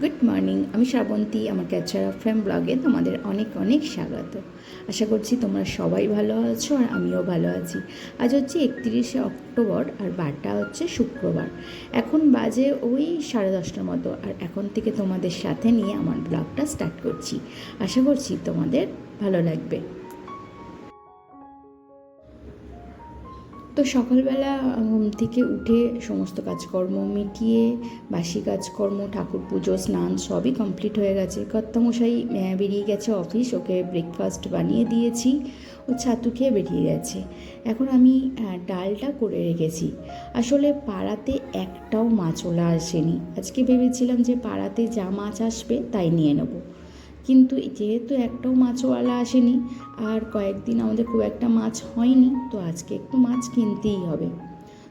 Good morning আমি শ্রাবন্তী, আমার catcher of frame ব্লগে তোমাদের অনেক অনেক স্বাগত। আশা করছি তোমরা সবাই ভালো আছো আর আমিও ভালো আছি। আজ হচ্ছে একত্রিশে অক্টোবর আর বারটা হচ্ছে শুক্রবার। এখন বাজে ওই সাড়ে দশটার মতো আর এখন থেকে তোমাদের সাথে নিয়ে আমার ব্লগটা স্টার্ট করছি। আশা করছি তোমাদের ভালো লাগবে। তো সকালবেলা ঘুম থেকে উঠে সমস্ত কাজকর্ম মিটিয়ে, বাসি কাজকর্ম, ঠাকুর পুজো, স্নান সবই কমপ্লিট হয়ে গেছে। কর্তামশাই বেরিয়ে গেছে অফিস ওকে ব্রেকফাস্ট বানিয়ে দিয়েছি, ও ছাতু খেয়ে বেরিয়ে গেছে। এখন আমি ডালটা করে রেখেছি। আসলে পাড়াতে একটাও মাছওলা আসেনি। আজকে ভেবেছিলাম যে পাড়াতে যা মাছ আসবে, তাই নিয়ে নেব। কিন্তু যেহেতু একটাও মাছওয়ালা আসেনি আর কয়েকদিন আমাদের খুব একটা মাছ হয়নি, তো আজকে একটু মাছ কিনতেই হবে।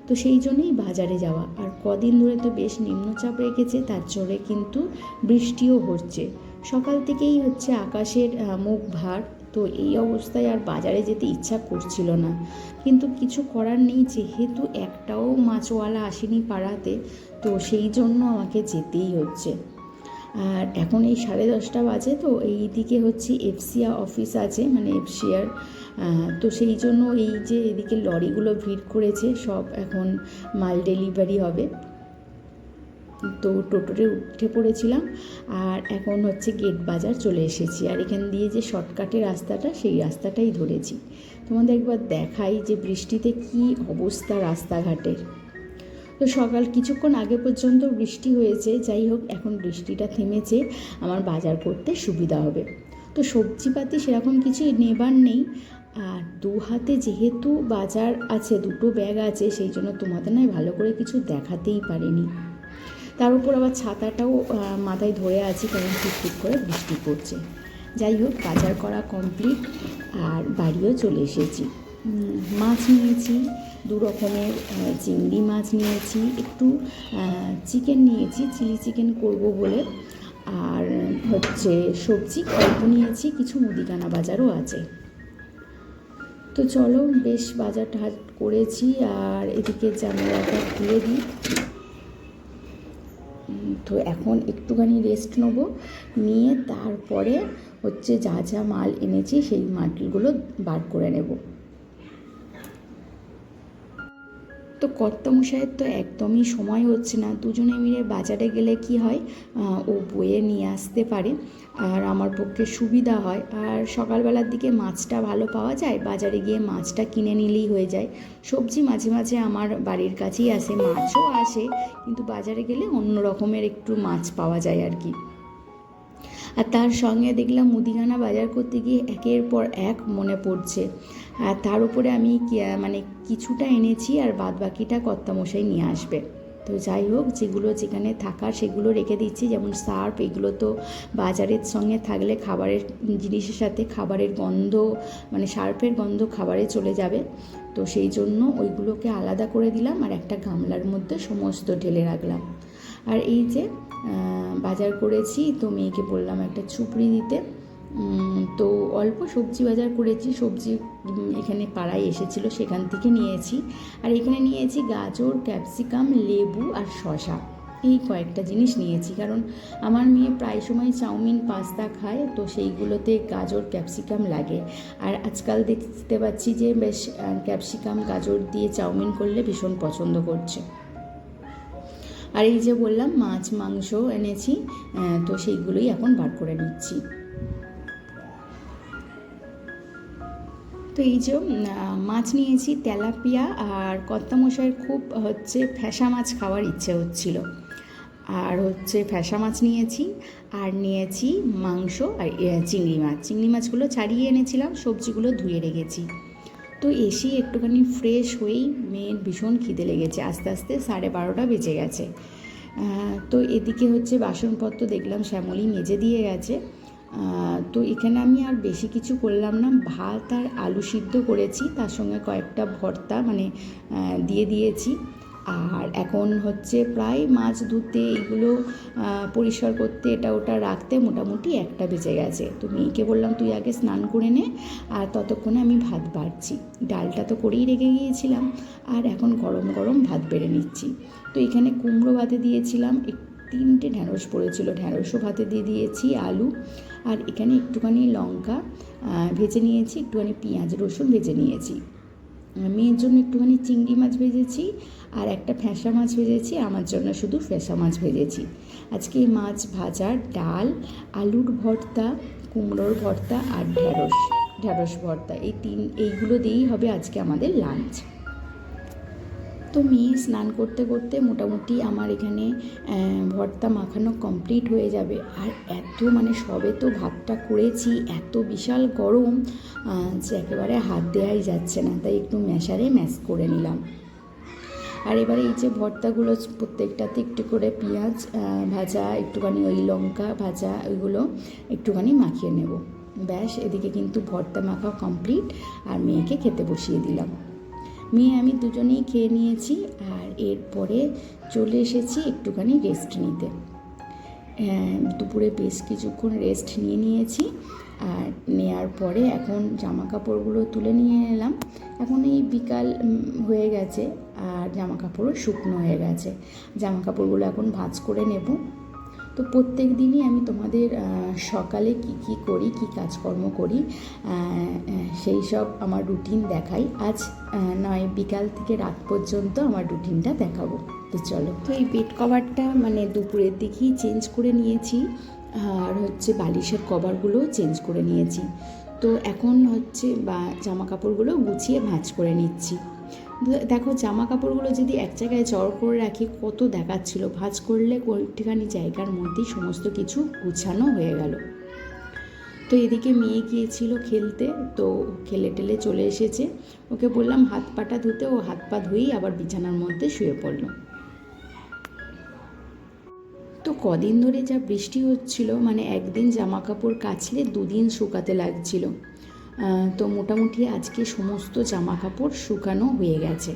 তো সেই জন্যেই বাজারে যাওয়া। আর কদিন ধরে তো বেশ নিম্নচাপ রেখেছে, তার জোরে কিন্তু বৃষ্টিও হচ্ছে। সকাল থেকেই হচ্ছে আকাশের মুখ ভার, তো এই অবস্থায় আর বাজারে যেতে ইচ্ছা করছিল না। কিন্তু কিছু করার নেই, যেহেতু একটাও মাছওয়ালা আসেনি পাড়াতে, তো সেই জন্য আমাকে যেতেই হচ্ছে। আর এখন এই সাড়ে দশটা বাজে তো এই দিকে হচ্ছে এফসিয়া অফিস আছে মানে এফসিয়ার তো সেই জন্য এই যে এদিকে লরিগুলো ভিড় করেছে, সব এখন মাল ডেলিভারি হবে। তো টোটোতে উঠে পড়েছিলাম আর এখন হচ্ছে গেট বাজার চলে এসেছি। আর এখান দিয়ে যে শর্টকাটের রাস্তাটা, সেই রাস্তাটাই ধরেছি। তোমাদের একবার দেখাই যে বৃষ্টিতে কি অবস্থা রাস্তাঘাটের। তো সকাল কিছুক্ষণ আগে পর্যন্ত বৃষ্টি হয়েছে, যাই হোক এখন বৃষ্টিটা থেমেছে, আমার বাজার করতে সুবিধা হবে। তো সবজিপাতি সেরকম কিছু নেবার নেই। আর দু হাতে যেহেতু বাজার আছে, দুটো ব্যাগ আছে, সেই জন্য তোমাদের নয়, ভালো করে কিছু দেখাতেই পারিনি। তার উপর আবার ছাতাটাও মাথায় ধরে আছি, কারণ টুকটুক করে বৃষ্টি পড়ছে। যাই হোক, বাজার করা কমপ্লিট আর বাড়িও চলে এসেছি। মাছ নিয়েছি, দু রকমের চিংড়ি মাছ নিয়েছি, একটু চিকেন নিয়েছি চিলি চিকেন করব বলে। আর হচ্ছে সবজি অল্প নিয়েছি, কিছু মুদিখানা বাজারও আছে। তো চলো, বেশ বাজার হাট করেছি, আর এদিকে জানালাটা দিয়ে দিই। তো এখন একটুখানি রেস্ট নেব, নিয়ে তারপরে হচ্ছে যা যা মাল এনেছি, সেই মালগুলো বার করে নেব। তো কর্তামশাইয়ের তো একদমই সময় হচ্ছে না। দুজনে মিলে বাজারে গেলে কি হয়? ও বয়ে নিয়ে আসতে পারে। আর আমার পক্ষে সুবিধা হয়। আর সকালবেলার দিকে মাছটা ভালো পাওয়া যায়? বাজারে গিয়ে মাছটা কিনে নিলেই হয়ে যায়। সবজি মাঝে মাঝে আমার বাড়ির কাছেই আসে, মাছও আসে। কিন্তু বাজারে গেলে অন্য রকমের একটু মাছ পাওয়া যায় আর কি। আর তার সঙ্গে দেখলাম মুদিখানা বাজার করতে গিয়ে একের পর এক মনে পড়ছে। আর তার উপরে আমি মানে কিছুটা এনেছি আর বাদ বাকিটা কর্তামশাই নিয়ে আসবে। তো যাই হোক, যেগুলো যেখানে থাকার সেগুলো রেখে দিচ্ছি। যেমন সার্ফ, এগুলো তো বাজারের সঙ্গে থাকলে খাবারের জিনিসের সাথে খাবারের গন্ধ মানে সার্ফের গন্ধ খাবারে চলে যাবে। তো সেই জন্য ওইগুলোকে আলাদা করে দিলাম আর একটা গামলার মধ্যে সমস্ত ঢেলে রাখলাম। আর এই যে বাজার করেছি, তো মেয়েকে বললাম একটা চুপড়ি দিতে। তো অল্প সবজি বাজার করেছি, সবজি এখানে পাড়ায় এসেছিল, সেখান থেকে নিয়েছি। আর এখানে নিয়েছি গাজর, ক্যাপসিকাম, লেবু আর শশা এই কয়েকটা জিনিস নিয়েছি, কারণ আমার মেয়ে প্রায় সময় চাউমিন, পাস্তা খায়, তো সেইগুলোতে গাজর, ক্যাপসিকাম লাগে। আর আজকাল দেখতে পাচ্ছি যে বেশ ক্যাপসিকাম, গাজর দিয়ে চাউমিন করলে ভীষণ পছন্দ করছে। আর এই যে বললাম, মাছ, মাংস এনেছি তো সেইগুলোই এখন বার করে নিচ্ছি। তো এই যে মাছ নিয়েছি, তেলাপিয়া আর কর্তামশাইয়ের খুব হচ্ছে ফ্যাসা মাছ খাওয়ার ইচ্ছে হচ্ছিল। আর হচ্ছে ফ্যাসা মাছ নিয়েছি, আর নিয়েছি মাংস আর চিংড়ি মাছ। চিংড়ি মাছগুলো ছাড়িয়ে এনেছিলাম, সবজিগুলো ধুয়ে রেখেছি। তো এসে একটুখানি ফ্রেশ হয়েই মেয়ের ভীষণ খিদে লেগেছে। আস্তে আস্তে সাড়ে বারোটা বেজে গেছে। তো এদিকে হচ্ছে বাসনপত্র দেখলাম শ্যামলি মেজে দিয়ে গেছে। তো এখানে আমি আর বেশি কিছু করলাম না। ভাত আর আলু সিদ্ধ করেছি তার সঙ্গে কয়েকটা ভর্তা মানে দিয়ে দিয়েছি। আর এখন হচ্ছে প্রায় মাছ ধুতে আহ, পরিষ্কার করতে এটা ওটা রাখতে মোটামুটি একটা বেজে গেছে। তো মেয়েকে বললাম তুই আগে স্নান করে নে আর ততক্ষণে আমি ভাত বাড়ছি। ডালটা তো করেই রেখে গিয়েছিলাম আর এখন গরম গরম ভাত বেড়ে নিচ্ছি। তো এখানে কুমড়ো ভাতে দিয়েছিলাম একটু তিনটে ঢ্যাঁড়স পড়েছিল। ঢ্যাঁড়সও ভাতে দিয়ে দিয়েছি, আলু, আর এখানে একটুখানি লঙ্কা ভেজে নিয়েছি, একটুখানি পেঁয়াজ, রসুন ভেজে নিয়েছি। মেয়ের জন্য একটুখানি চিংড়ি মাছ ভেজেছি, আর একটা ফ্যাঁসা মাছ ভেজেছি, আমার জন্য শুধু ফ্যাঁসা মাছ ভেজেছি। আজকে মাছ ভাজা, ডাল, আলুর ভর্তা, কুমড়োর ভর্তা আর ঢ্যাঁড়স ঢ্যাঁড়স ভর্তা। এই তিন, এইগুলো দিয়েই হবে আজকে আমাদের লাঞ্চ তো মেয়ে স্নান করতে করতে মোটামুটি আমার এখানে ভর্তা মাখানো কমপ্লিট হয়ে যাবে। আর এত মানে সবে তো ভাতটা করেছি, এত বিশাল গরম যে একেবারে হাত দেওয়াই যাচ্ছে না। তাই একটু ম্যাশারে ম্যাশ করে নিলাম। আর এবারে এই যে ভর্তাগুলো প্রত্যেকটাতে একটু করে পেঁয়াজ ভাজা, একটুখানি ওই লঙ্কা ভাজা, ওইগুলো একটুখানি মাখিয়ে নেব। ব্যাস, এদিকে কিন্তু ভর্তা মাখা কমপ্লিট আর মেয়েকে খেতে বসিয়ে দিলাম। মেয়ে আমি দুজনেই খেয়ে নিয়েছি আর এরপরে চলে এসেছি একটুখানি রেস্ট নিতে। আহ, দুপুরে বেশ কিছুক্ষণ রেস্ট নিয়ে নিয়েছি আর নেয়ার পরে এখন জামা কাপড়গুলো তুলে নিয়ে এলাম। এখন এই বিকাল হয়ে গেছে আর জামা কাপড়ও শুকনো হয়ে গেছে। জামা কাপড়গুলো এখন ভাজ করে নেব। তো প্রত্যেক দিনই আমি তোমাদের সকালে কি কি করি, কি কাজকর্ম করি সেই সব আমার রুটিন দেখাই। আজ নয়, বিকাল থেকে রাত পর্যন্ত আমার রুটিনটা দেখাবো। তো চলো। তো এই বেড কভারটা মানে দুপুরের দিকেই চেঞ্জ করে নিয়েছি, আর হচ্ছে বালিশের কভারগুলোও চেঞ্জ করে নিয়েছি। তো এখন হচ্ছে বা, জামা কাপড়গুলো গুছিয়ে ভাঁজ করে নিচ্ছি। দেখো জামা কাপড়গুলো যদি এক জায়গায় জড় করে রাখি, কত দেখাচ্ছিল। ভাঁজ করলে কয়েকটিখানি জায়গার মধ্যেই সমস্ত কিছু গুছানো হয়ে গেল। তো এদিকে মেয়ে গিয়েছিল খেলতে, তো খেলে টেলে চলে এসেছে। ওকে বললাম, হাত পাটা ধুতে। ও হাত পা ধুয়েই আবার বিছানার মধ্যে শুয়ে পড়ল। তো কদিন ধরে যা বৃষ্টি হচ্ছিল মানে একদিন জামা কাপড় কাচলে, দুদিন শুকাতে লাগছিল। তো মোটামুটি আজকে সমস্ত জামা কাপড় শুকানো হয়ে গেছে।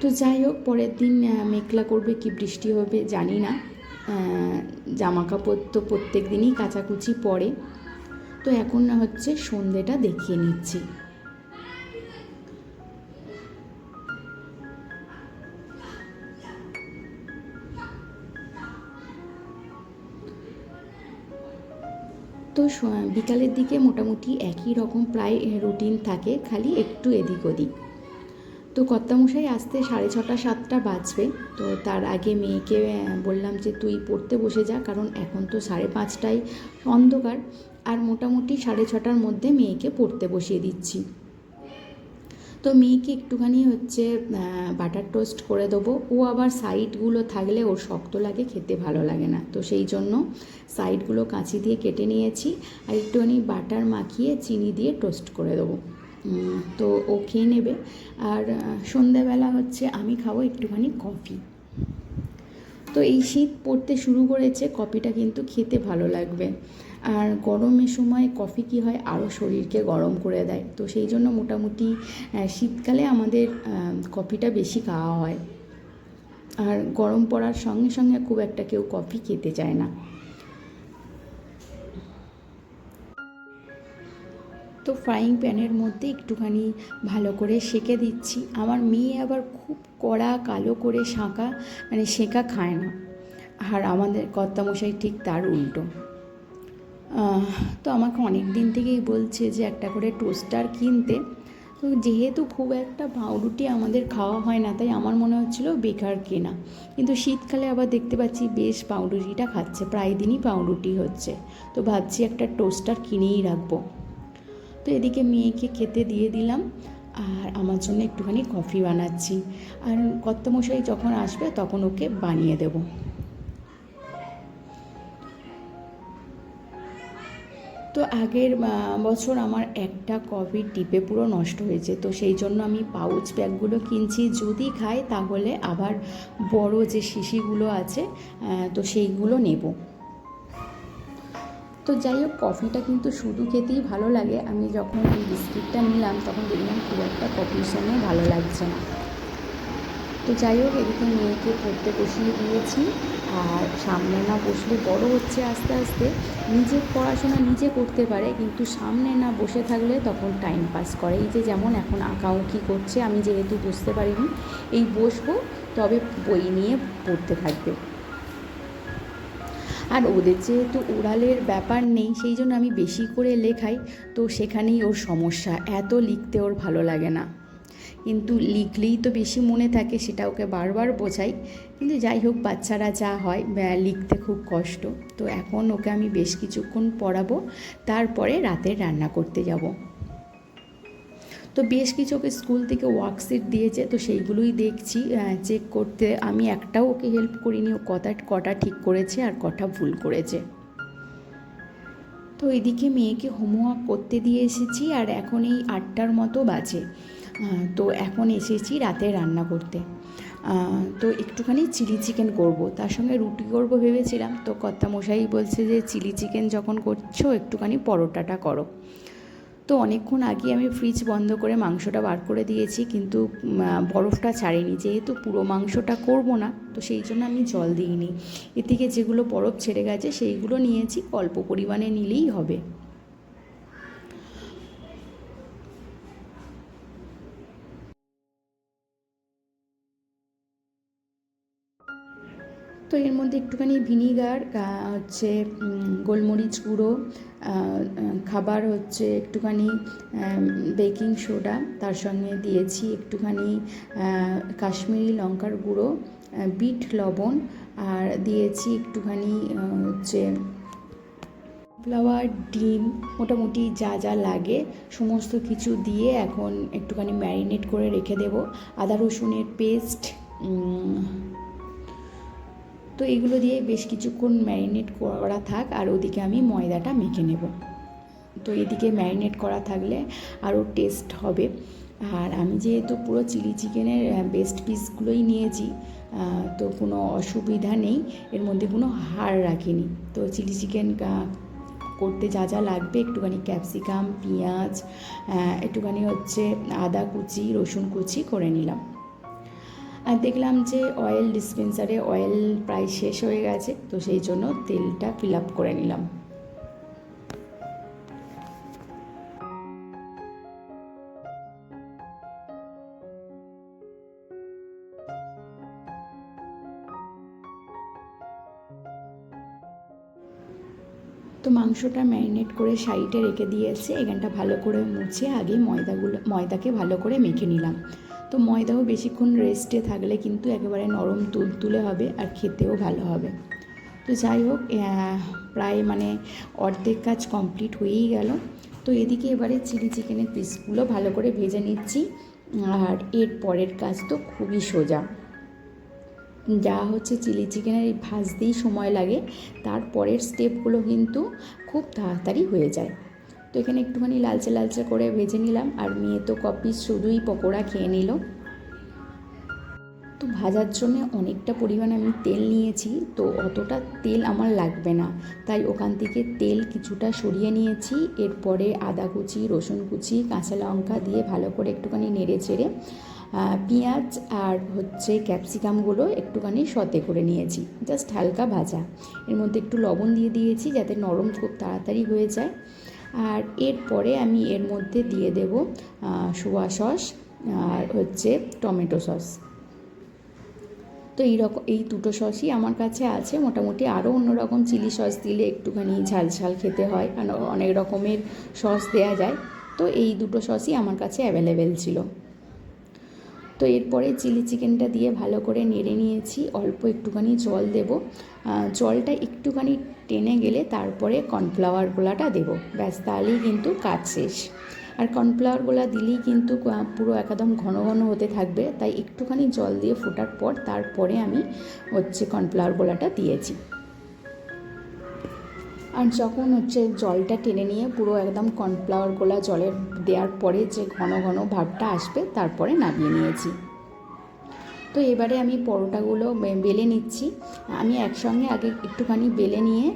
তো যাই হোক, পরের দিন মেঘলা করবে কি বৃষ্টি হবে জানি না। জামা কাপড় তো প্রত্যেক দিনই কাচাকুচি পরে। তো এখন হচ্ছে সন্ধেটা দেখিয়ে নিচ্ছি। তো বিকালের দিকে মোটামুটি একই রকম প্রায় রুটিন থাকে, খালি একটু এদিক ওদিক। তো কর্তামশাই আসতে সাড়ে ছটা, সাতটা বাজবে। তো তার আগে মেয়েকে বললাম যে তুই পড়তে বসে যা, কারণ এখন তো সাড়ে পাঁচটায় অন্ধকার। আর মোটামুটি সাড়ে ছটার মধ্যে মেয়েকে পড়তে বসিয়ে দিচ্ছি। তো মেয়েকে একটুখানি হচ্ছে বাটার টোস্ট করে দেবো। ও আবার সাইডগুলো থাকলে ওর শক্ত লাগে, খেতে ভালো লাগে না। তো সেই জন্য সাইডগুলো কাঁচি দিয়ে কেটে নিয়েছি আর একটুখানি বাটার মাখিয়ে চিনি দিয়ে টোস্ট করে দেবো। তো ও খেয়ে নেবে। আর সন্ধেবেলা হচ্ছে আমি খাব একটুখানি কফি তো এই শীত পড়তে শুরু করেছে, কফিটা কিন্তু খেতে ভালো লাগবে। আর গরমের সময় কফি কি হয়? আরও শরীরকে গরম করে দেয়। তো সেই জন্য মোটামুটি শীতকালে আমাদের কফিটা বেশি খাওয়া হয়। আর গরম পড়ার সঙ্গে সঙ্গে খুব একটা কেউ কফি খেতে চায় না। তো ফ্রাইং প্যানের মধ্যে একটুখানি ভালো করে সেঁকে দিচ্ছি। আমার মেয়ে আবার খুব কড়া, কালো করে শাঁকা মানে সেঁকা খায় না। আর আমাদের কর্তামশাই ঠিক তার উল্টো। তো আমাকে অনেক দিন থেকেই বলছে যে একটা করে টোস্টার কিনতে। তো যেহেতু খুব একটা পাউরুটি আমাদের খাওয়া হয় না, তাই আমার মনে হচ্ছিল বেকার কেনা। কিন্তু শীতকালে আবার দেখতে পাচ্ছি বেশ পাউরুটিটা খাচ্ছে, প্রায় দিনই পাউরুটি হচ্ছে। তো ভাবছি একটা টোস্টার কিনেই রাখব। তো এদিকে মেয়েকে খেতে দিয়ে দিলাম আর আমার জন্য একটুখানি কফি বানাচ্ছি। আর কর্তামশাই যখন আসবে তখন ওকে বানিয়ে দেবো। তো আগের বছর আমার একটা কফি টিপে পুরো নষ্ট হয়েছে। তো সেই জন্য আমি পাউচ ব্যাগগুলো কিনছি। যদি খাই তাহলে আবার বড় যে শিশিগুলো আছে তো সেইগুলো নেব। তো যাই হোক কফিটা কিন্তু শুধু খেতেই ভালো লাগে। আমি যখন এই বিস্কিটটা নিলাম, তখন দেখলাম খুব একটা কফির সঙ্গে ভালো লাগছে না। তো যাই হোক, এদিকে মেয়েকে পড়তে বসিয়ে দিয়েছি। আর সামনে না বসলে বড় হচ্ছে আস্তে আস্তে। নিজের পড়াশোনা নিজে করতে পারে, কিন্তু সামনে না বসে থাকলে তখন টাইম পাস করে। এই যে যেমন এখন আঁকাউঁকি করছে, আমি যেহেতু বুঝতে পারিনি, এই বসবো, তবে বই নিয়ে পড়তে থাকবে। আর ওদের যেহেতু ওরালের ব্যাপার নেই, সেই জন্য আমি বেশি করে লেখাই, তো সেখানেই ওর সমস্যা, এত লিখতে ওর ভালো লাগে না। কিন্তু লিখলেই তো বেশি মনে থাকে, সেটা ওকে বারবার বোঝাই। কিন্তু যাই হোক, বাচ্চারা যা হয় লিখতে খুব কষ্ট। তো এখন ওকে আমি বেশ কিছুক্ষণ পড়াবো, তারপরে রাতের রান্না করতে যাব। তো বেশ কিছু ওকে স্কুল থেকে ওয়ার্কশিট দিয়েছে, তো সেইগুলোই দেখছি চেক করতে। আমি একটাও ওকে হেল্প করিনি, ও কটা কটা ঠিক করেছে আর কটা ভুল করেছে। তো এদিকে মেয়েকে হোমওয়ার্ক করতে দিয়ে এসেছি আর এখন এই আটটার মতো বাজে। তো এখন এসেছি রাতে রান্না করতে। তো একটুখানি চিলি চিকেন করব। তার সঙ্গে রুটি করব ভেবেছিলাম। তো কর্তামশাই বলছে যে চিলি চিকেন যখন করছ, একটুখানি পরোটাটা করো। তো অনেকক্ষণ আগে আমি ফ্রিজ বন্ধ করে মাংসটা বার করে দিয়েছি, কিন্তু বরফটা ছাড়িনি। যেহেতু পুরো মাংসটা করব না, তো সেই জন্য আমি জল দিইনি। এদিকে যেগুলো বরফ ছেড়ে গেছে, সেইগুলো নিয়েছি, অল্প পরিমাণে নিলেই হবে। তো এর মধ্যে একটুখানি ভিনিগার হচ্ছে গোলমরিচ গুঁড়ো খাবার হচ্ছে একটুখানি বেকিং সোডা, তার সঙ্গে দিয়েছি একটুখানি কাশ্মীরি লঙ্কার গুঁড়ো বিট লবণ, আর দিয়েছি একটুখানি হচ্ছে, ফ্লাওয়ার, ডিম, মোটামুটি যা যা লাগে, সমস্ত কিছু দিয়ে এখন একটুখানি ম্যারিনেট করে রেখে দেব। আদা রসুনের পেস্ট তো এগুলো দিয়ে বেশ কিছুক্ষণ ম্যারিনেট করা থাক আর ওদিকে আমি ময়দাটা মেখে নেব। তো এদিকে ম্যারিনেট করা থাকলে আরও টেস্ট হবে। আর আমি যেহেতু পুরো চিলি চিকেনের বেস্ট পিসগুলোই নিয়েছি তো কোনো অসুবিধা নেই। এর মধ্যে কোনো হাড় রাখিনি। তো চিলি চিকেন করতে যা যা লাগবে, একটুখানি ক্যাপসিকাম পেঁয়াজ একটুখানি হচ্ছে আদা কুচি, রসুন কুচি করে নিলাম। আর দেখলাম যে অয়েল ডিসপেন্সারে অয়েল প্রায় শেষ হয়ে গেছে, তো সেই জন্য তেলটা ফিল আপ করে নিলাম। তো মাংসটা ম্যারিনেট করে সাইডে রেখে দিয়েছে, এখানটা ভালো করে মুছে আগে ময়দাগুলো, ময়দাকে ভালো করে মেখে নিলাম। তো ময়দাও বেশিক্ষণ রেস্টে থাকলে কিন্তু একেবারে নরম তুলতুলে হবে আর খেতেও ভালো হবে। তো যাই হোক প্রায় মানে অর্ধেক কাজ কমপ্লিট হয়েই গেল। তো এদিকে এবারে চিলি চিকেনের পিসগুলো ভালো করে ভেজে নিচ্ছি। আর এর পরের কাজ তো খুবই সোজা। যা হচ্ছে চিলি চিকেনের ভাজতেই সময় লাগে। তারপরের স্টেপগুলো কিন্তু খুব তাড়াতাড়ি হয়ে যায়। তো এখানে একটুখানি লালচে লালচে করে ভেজে নিলাম আর মেয়ে তো কপি শুধুই পকোড়া খেয়ে নিল। তো ভাজার জন্য অনেকটা পরিমাণে আমি তেল নিয়েছি, তো অতটা তেল আমার লাগবে না। তাই ওখান থেকে তেল কিছুটা সরিয়ে নিয়েছি, এরপরে আদা কুচি, রসুন কুচি, কাঁচা লঙ্কা দিয়ে ভালো করে একটুখানি নেড়ে চেড়ে পেঁয়াজ আর হচ্ছে ক্যাপসিকামগুলো একটুখানি সতে করে নিয়েছি, জাস্ট হালকা ভাজা। এর মধ্যে একটু লবণ দিয়ে দিয়েছি যাতে নরম খুব তাড়াতাড়ি হয়ে যায়। আর এরপরে আমি এর মধ্যে দিয়ে দেব সোয়া সস আর হচ্ছে টমেটো সস। তো এই রকম, এই দুটো সসই আমার কাছে আছে। মোটামুটি আরও অন্যরকম চিলি সস দিলে একটুখানি ঝাল ঝাল খেতে হয়, কারণ অনেক রকমের সস দেয়া যায়। তো এই দুটো সসই আমার কাছে অ্যাভেলেবেল ছিল। তো এরপরে চিলি চিকেনটা দিয়ে ভালো করে নেড়ে নিয়েছি। অল্প একটুখানি জল দেব। জলটা একটুখানি টেনে গেলে তারপরে কর্নফ্লাওয়ার গোলাটা দেবো। ব্যাস, তাহলেই কিন্তু কাজ শেষ। আর কর্নফ্লাওয়ার গোলা দিলেই কিন্তু পুরো একদম ঘন ঘন হতে থাকবে। তাই একটুখানি জল দিয়ে ফোটার পর তারপরে আমি হচ্ছে কর্নফ্লাওয়ার গোলাটা দিয়েছি। আর যখন হচ্ছে জলটা টেনে নিয়ে পুরো একদম কর্নফ্লাওয়ার গোলা জলের দেওয়ার পরে যে ঘন ঘন ভাবটা আসবে, তারপরে নামিয়ে নিয়েছি। তো এবারে আমি পরোটাগুলো বেলে নিচ্ছি। আমি একসঙ্গে আগে একটুখানি বেলে নিয়ে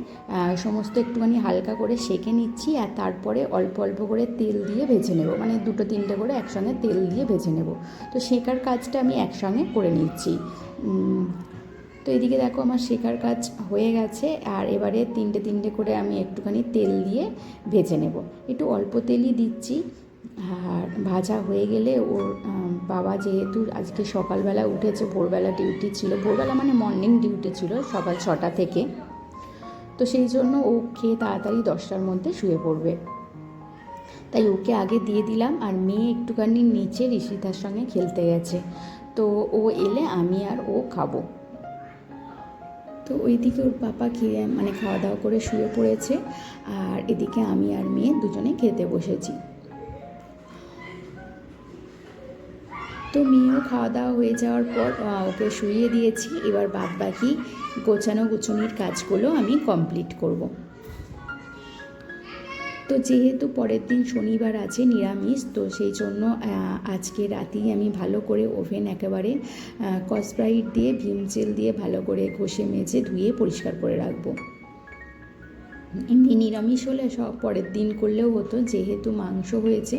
সমস্ত একটুখানি হালকা করে সেঁকে নিচ্ছি আর তারপরে অল্প অল্প করে তেল দিয়ে ভেজে নেব। মানে দুটো তিনটে করে একসঙ্গে তেল দিয়ে ভেজে নেব। তো শেখার কাজটা আমি একসঙ্গে করে নিচ্ছি। তো এদিকে দেখো আমার শেখার কাজ হয়ে গেছে, আর এবারে তিনটে তিনটে করে আমি একটুখানি তেল দিয়ে ভেজে নেব। একটু অল্প তেলই দিচ্ছি, আর ভাজা হয়ে গেলে ওর বাবা যেহেতু আজকে সকালবেলা উঠেছে, ভোরবেলা ডিউটি ছিল, ভোরবেলা মানে মর্নিং ডিউটি ছিল সকাল ছটা থেকে, তো সেই জন্য ও খেয়ে তাড়াতাড়ি দশটার মধ্যে শুয়ে পড়বে। তাই ওকে আগে দিয়ে দিলাম, আর মেয়ে একটুখানি নিচে ঋষিতার সঙ্গে খেলতে গেছে, তো ও এলে আমি আর ও খাব। তো ওইদিকে ওর পাপা খেয়ে মানে খাওয়া দাওয়া করে শুয়ে পড়েছে। আর এদিকে আমি আর মেয়ে দুজনে খেতে বসেছি। তো মেয়েও খাওয়া দাওয়া হয়ে যাওয়ার পর ওকে শুইয়ে দিয়েছি। এবার বাদ বাকি গোছানো গুছনির কাজগুলো আমি কমপ্লিট করব। তো যেহেতু পরের দিন শনিবার আছে, নিরামিষ, তো সেই জন্য আজকে রাতেই আমি ভালো করে ওভেন একেবারে কসপ্রাইট দিয়ে, ভীম জেল দিয়ে ভালো করে ঘষে মেজে ধুয়ে পরিষ্কার করে রাখব। এমনি নিরামিষ হলে সব পরের দিন করলেও হতো, যেহেতু মাংস হয়েছে,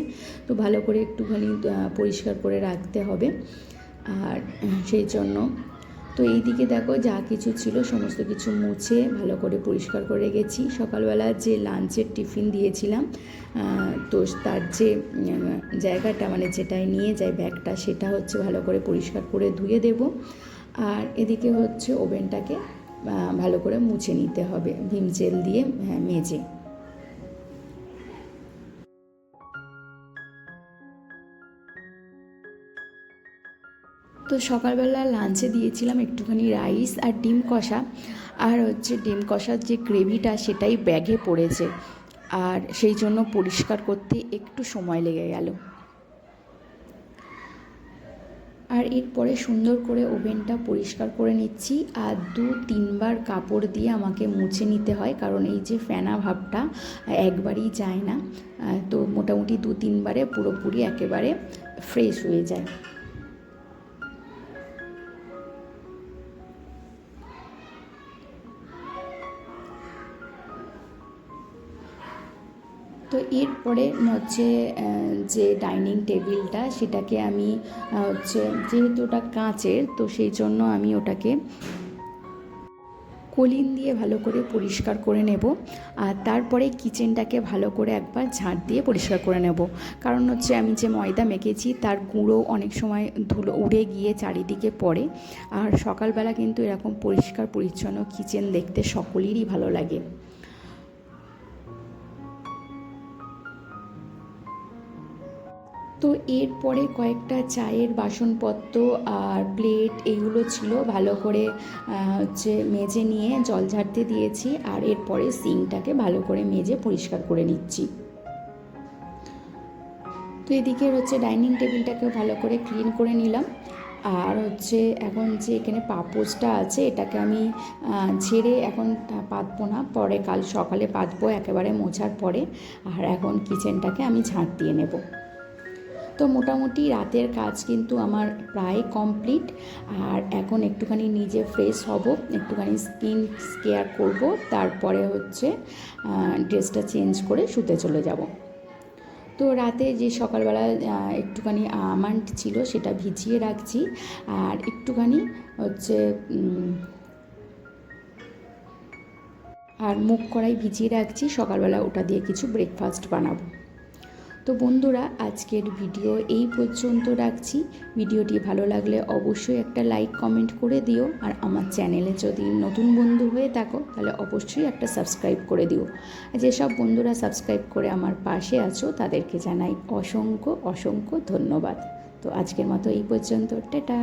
তো ভালো করে একটুখানি পরিষ্কার করে রাখতে হবে। আর সেই জন্য তো এই দিকে দেখো যা কিছু ছিল সমস্ত কিছু মুছে ভালো করে পরিষ্কার করে গেছি সকালবেলা যে লাঞ্চের টিফিন দিয়েছিলাম তো তার যে জায়গাটা মানে যেটায় নিয়ে যায় ব্যাগটা সেটা হচ্ছে ভালো করে পরিষ্কার করে ধুয়ে দেব। আর এদিকে হচ্ছে ওভেনটাকে ভালো করে মুছে নিতে হবে। ভিম জেল দিয়ে হ্যাঁ, মেজে। তো সকালবেলা লাঞ্চে দিয়েছিলাম একটুখানি রাইস আর ডিম কষা। আর হচ্ছে ডিম কষার যে গ্রেভিটা সেটাই ব্যাগে পড়েছে। আর সেই জন্য পরিষ্কার করতে একটু সময় লেগে গেল। আর এরপরে সুন্দর করে ওভেনটা পরিষ্কার করে নিচ্ছি। আর দু তিনবার কাপড় দিয়ে আমাকে মুছে নিতে হয়, কারণ এই যে ফেনা ভাবটা একবারই যায় না। তো মোটামুটি দু তিনবারে পুরোপুরি একেবারে ফ্রেশ হয়ে যায়। তো এরপরে হচ্ছে যে ডাইনিং টেবিলটা, সেটাকে আমি হচ্ছে, যেহেতু ওটা কাঁচের, তো সেই জন্য আমি ওটাকে কলিন দিয়ে ভালো করে পরিষ্কার করে নেব। আর তারপরে কিচেনটাকে ভালো করে একবার ঝাঁট দিয়ে পরিষ্কার করে নেব। কারণ হচ্ছে, আমি যে ময়দা মেখেছি, তার গুঁড়ো অনেক সময় ধুলো উড়ে গিয়ে চারিদিকে পড়ে। আর সকালবেলা কিন্তু এরকম পরিষ্কার পরিচ্ছন্ন কিচেন দেখতে সকলেরই ভালো লাগে। তো এরপরে কয়েকটা চায়ের বাসনপত্র আর প্লেট এইগুলো ছিল। ভালো করে হচ্ছে মেজে নিয়ে জল ঝাড়তে দিয়েছি আর এরপরে সিংটাকে ভালো করে মেজে পরিষ্কার করে নিচ্ছি। তো এদিকে হচ্ছে ডাইনিং টেবিলটাকে ভালো করে ক্লিন করে নিলাম। আর হচ্ছে এখন যে এখানে পাপোসটা আছে, এটাকে আমি ঝেড়ে এখন পাতবো না। পরে কাল সকালে পাতবো একেবারে মোছার পরে। আর এখন কিচেনটাকে আমি ঝাঁট দিয়ে নেব। তো মোটামুটি রাতের কাজ কিন্তু আমার প্রায় কমপ্লিট আর এখন একটুখানি নিজে ফ্রেশ হব, একটুখানি স্কিন কেয়ার করব, তারপরে হচ্ছে ড্রেসটা চেঞ্জ করে শুতে চলে যাব। তো রাতে যে সকালবেলা একটুখানি আমন্ড ছিল সেটা ভিজিয়ে রাখছি, আর একটুখানি হচ্ছে আর মুখ কড়াই ভিজিয়ে রাখছি, সকালবেলা ওটা দিয়ে কিছু ব্রেকফাস্ট বানাবো। তো বন্ধুরা, আজকের ভিডিও এই পর্যন্ত রাখছি। ভিডিওটি ভালো লাগলে অবশ্যই একটা লাইক কমেন্ট করে দিও। আর আমার চ্যানেলে যদি নতুন বন্ধু হয়ে থাকো, তাহলে অবশ্যই একটা সাবস্ক্রাইব করে দিও। যেসব বন্ধুরা সাবস্ক্রাইব করে আমার পাশে আছো, তাদেরকে জানাই অসংখ্য অসংখ্য ধন্যবাদ। তো আজকের মতো এই পর্যন্ত। টাটা!